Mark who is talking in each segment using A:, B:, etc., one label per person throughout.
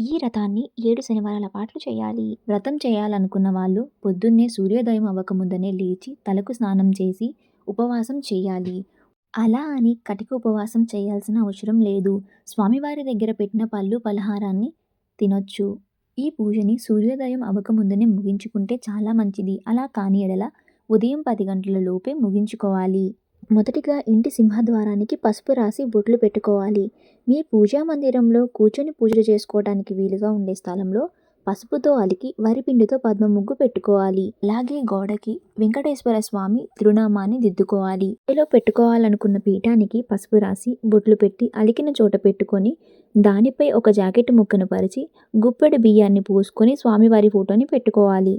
A: ఈ వ్రతాన్ని ఏడు శనివారాల పాటలు చేయాలి. వ్రతం చేయాలనుకున్న వాళ్ళు పొద్దున్నే సూర్యోదయం అవ్వకముందనే లేచి తలకు స్నానం చేసి ఉపవాసం చేయాలి. అలా అని కటిక ఉపవాసం చేయాల్సిన అవసరం లేదు. స్వామివారి దగ్గర పెట్టిన పళ్ళు పలహారాన్ని తినొచ్చు. ఈ పూజని సూర్యోదయం అవ్వకముందనే ముగించుకుంటే చాలా మంచిది. అలా కాని ఎడల ఉదయం పది గంటల లోపే ముగించుకోవాలి. మొదటిగా ఇంటి సింహద్వారానికి పసుపు రాసి బొట్లు పెట్టుకోవాలి. మీ పూజా మందిరంలో కూర్చొని పూజలు చేసుకోవడానికి వీలుగా ఉండే స్థలంలో పసుపుతో అలికి వరిపిండితో పద్మ ముగ్గు పెట్టుకోవాలి. అలాగే గోడకి వెంకటేశ్వర స్వామి తిరునామాన్ని దిద్దుకోవాలి. ఇలా పెట్టుకోవాలనుకున్న పీఠానికి పసుపు రాసి బొట్లు పెట్టి అలికిన చోట పెట్టుకొని దానిపై ఒక జాకెట్ ముక్కను పరిచి గుప్పెడు బియ్యాన్ని పూసుకొని స్వామివారి ఫోటోని పెట్టుకోవాలి.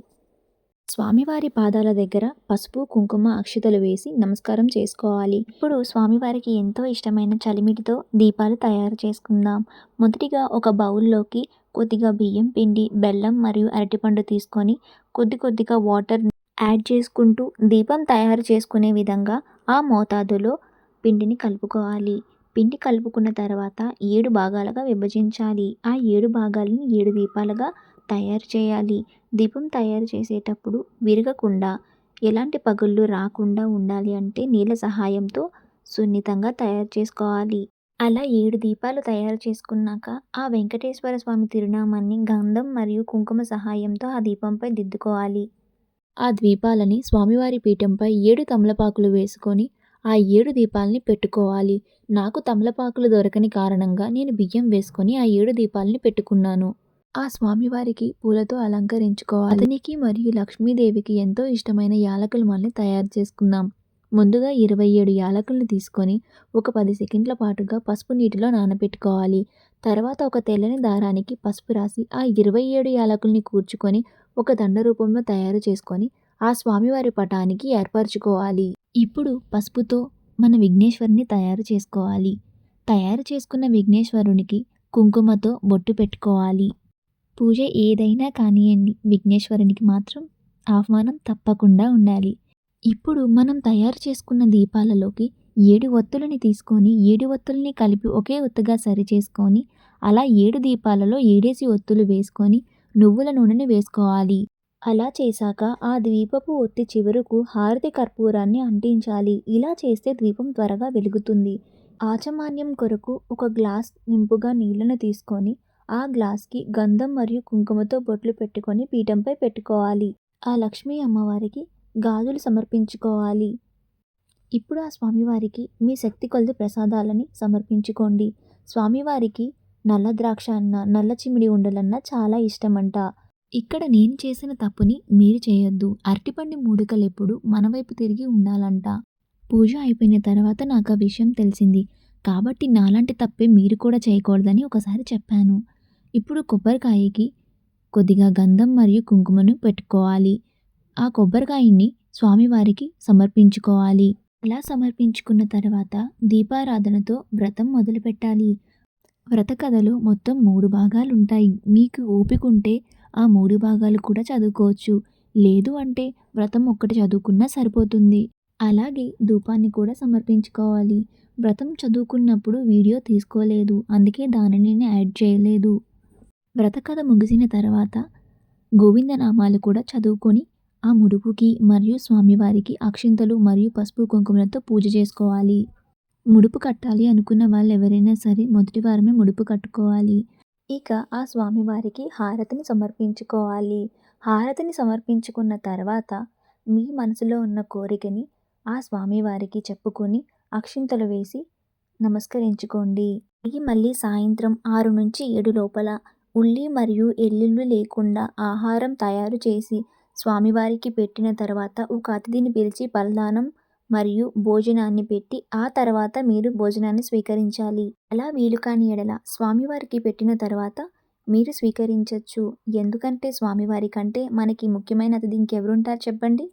A: స్వామివారి పాదాల దగ్గర పసుపు కుంకుమ అక్షతలు వేసి నమస్కారం చేసుకోవాలి. ఇప్పుడు స్వామివారికి ఎంతో ఇష్టమైన చలిమిటితో దీపాలు తయారు చేసుకుందాం. మొదటిగా ఒక బౌల్లోకి కొద్దిగా బియ్యం పిండి బెల్లం మరియు అరటిపండు తీసుకొని కొద్ది కొద్దిగా వాటర్ యాడ్ చేసుకుంటూ దీపం తయారు చేసుకునే విధంగా ఆ మోతాదులో పిండిని కలుపుకోవాలి. పిండి కలుపుకున్న తర్వాత ఏడు భాగాలుగా విభజించాలి. ఆ ఏడు భాగాలను ఏడు దీపాలుగా తయారు చేయాలి. దీపం తయారు చేసేటప్పుడు విరగకుండా ఎలాంటి పగుళ్ళు రాకుండా ఉండాలి అంటే నీళ్ళ సహాయంతో సున్నితంగా తయారు చేసుకోవాలి. అలా ఏడు దీపాలు తయారు చేసుకున్నాక ఆ వెంకటేశ్వర స్వామి తిరునామాన్ని గంధం మరియు కుంకుమ సహాయంతో ఆ దీపంపై దిద్దుకోవాలి. ఆ ద్వీపాలని స్వామివారి పీఠంపై ఏడు తమలపాకులు వేసుకొని ఆ ఏడు దీపాలని పెట్టుకోవాలి. నాకు తమలపాకులు దొరకని కారణంగా నేను బియ్యం వేసుకొని ఆ ఏడు దీపాలని పెట్టుకున్నాను. ఆ స్వామివారికి పూలతో అలంకరించుకోవాలి. అతనికి మరియు లక్ష్మీదేవికి ఎంతో ఇష్టమైన యాలకుల మాలని తయారు చేసుకుందాం. ముందుగా ఇరవై ఏడు యాలకులను తీసుకొని ఒక పది సెకండ్ల పాటుగా పసుపు నీటిలో నానబెట్టుకోవాలి తర్వాత ఒక తెల్లని దారానికి పసుపు రాసి ఆ ఇరవై ఏడు యాలకుల్ని కూర్చుకొని ఒక దండ రూపంలో తయారు చేసుకొని ఆ స్వామివారి పటానికి ఏర్పరచుకోవాలి. ఇప్పుడు పసుపుతో మన విఘ్నేశ్వరుని తయారు చేసుకోవాలి. తయారు చేసుకున్న విఘ్నేశ్వరునికి కుంకుమతో బొట్టు పెట్టుకోవాలి. పూజ ఏదైనా కానివ్వండి విఘ్నేశ్వరునికి మాత్రం ఆహ్వానం తప్పకుండా ఉండాలి. ఇప్పుడు మనం తయారు చేసుకున్న దీపాలలోకి ఏడు ఒత్తులని తీసుకొని ఏడు ఒత్తుల్ని కలిపి ఒకే ఒత్తుగా సరి చేసుకొని అలా ఏడు దీపాలలో ఏడేసి ఒత్తులు వేసుకొని నువ్వుల నూనెని వేసుకోవాలి. అలా చేశాక ఆ ద్వీపపు ఒత్తి చివరకు హారతి కర్పూరాన్ని అంటించాలి. ఇలా చేస్తే ద్వీపం త్వరగా వెలుగుతుంది. ఆచమాన్యం కొరకు ఒక గ్లాస్ నింపుగా నీళ్ళను తీసుకొని ఆ గ్లాస్కి గంధం మరియు కుంకుమతో బొట్లు పెట్టుకొని పీఠంపై పెట్టుకోవాలి. ఆ లక్ష్మీ అమ్మవారికి గాజులు సమర్పించుకోవాలి. ఇప్పుడు ఆ స్వామివారికి మీ శక్తి కొలది ప్రసాదాలని సమర్పించుకోండి. స్వామివారికి నల్ల ద్రాక్ష అన్న నల్ల చిమిడి ఉండలన్న చాలా ఇష్టమంట. ఇక్కడ నేను చేసిన తప్పుని మీరు చేయొద్దు. అరటిపండి మూడికలు ఎప్పుడు మన వైపు తిరిగి ఉండాలంట. పూజ అయిపోయిన తర్వాత నాకు ఆ విషయం తెలిసింది. కాబట్టి నాలాంటి తప్పే మీరు కూడా చేయకూడదని ఒకసారి చెప్పాను. ఇప్పుడు కొబ్బరికాయకి కొద్దిగా గంధం మరియు కుంకుమను పెట్టుకోవాలి. ఆ కొబ్బరికాయని స్వామివారికి సమర్పించుకోవాలి. ఇలా సమర్పించుకున్న తర్వాత దీపారాధనతో వ్రతం మొదలుపెట్టాలి. వ్రత కథలో మొత్తం మూడు భాగాలు ఉంటాయి మీకు ఓపిక ఉంటే ఆ మూడు భాగాలు కూడా చదువుకోవచ్చు. లేదు అంటే వ్రతం ఒక్కటి చదువుకున్నా సరిపోతుంది. అలాగే ధూపాన్ని కూడా సమర్పించుకోవాలి. వ్రతం చదువుకున్నప్పుడు వీడియో తీసుకోలేదు. అందుకే దానిని యాడ్ చేయలేదు. వ్రతకథ ముగిసిన తర్వాత గోవిందనామాలు కూడా చదువుకొని ఆ ముడుపుకి మరియు స్వామివారికి అక్షింతలు మరియు పసుపు కుంకుమలతో పూజ చేసుకోవాలి. ముడుపు కట్టాలి అనుకున్న వాళ్ళు ఎవరైనా సరే మొదటి వారమే ముడుపు కట్టుకోవాలి. ఇక ఆ స్వామివారికి హారతిని సమర్పించుకోవాలి. హారతిని సమర్పించుకున్న తర్వాత మీ మనసులో ఉన్న కోరికని ఆ స్వామివారికి చెప్పుకొని అక్షింతలు వేసి నమస్కరించుకోండి. ఇది మళ్ళీ సాయంత్రం ఆరు నుంచి ఏడు లోపల ఉల్లి మరియు ఎల్లుళ్ళు లేకుండా ఆహారం తయారు చేసి స్వామివారికి పెట్టిన తర్వాత ఒక అతిథిని పిలిచి పలదానం మరియు భోజనాన్ని పెట్టి ఆ తర్వాత మీరు భోజనాన్ని స్వీకరించాలి. అలా వీలు కాని ఎడల స్వామివారికి పెట్టిన తర్వాత మీరు స్వీకరించవచ్చు ఎందుకంటే స్వామివారి కంటే మనకి ముఖ్యమైన అతిథి ఇంకెవరుంటారు చెప్పండి?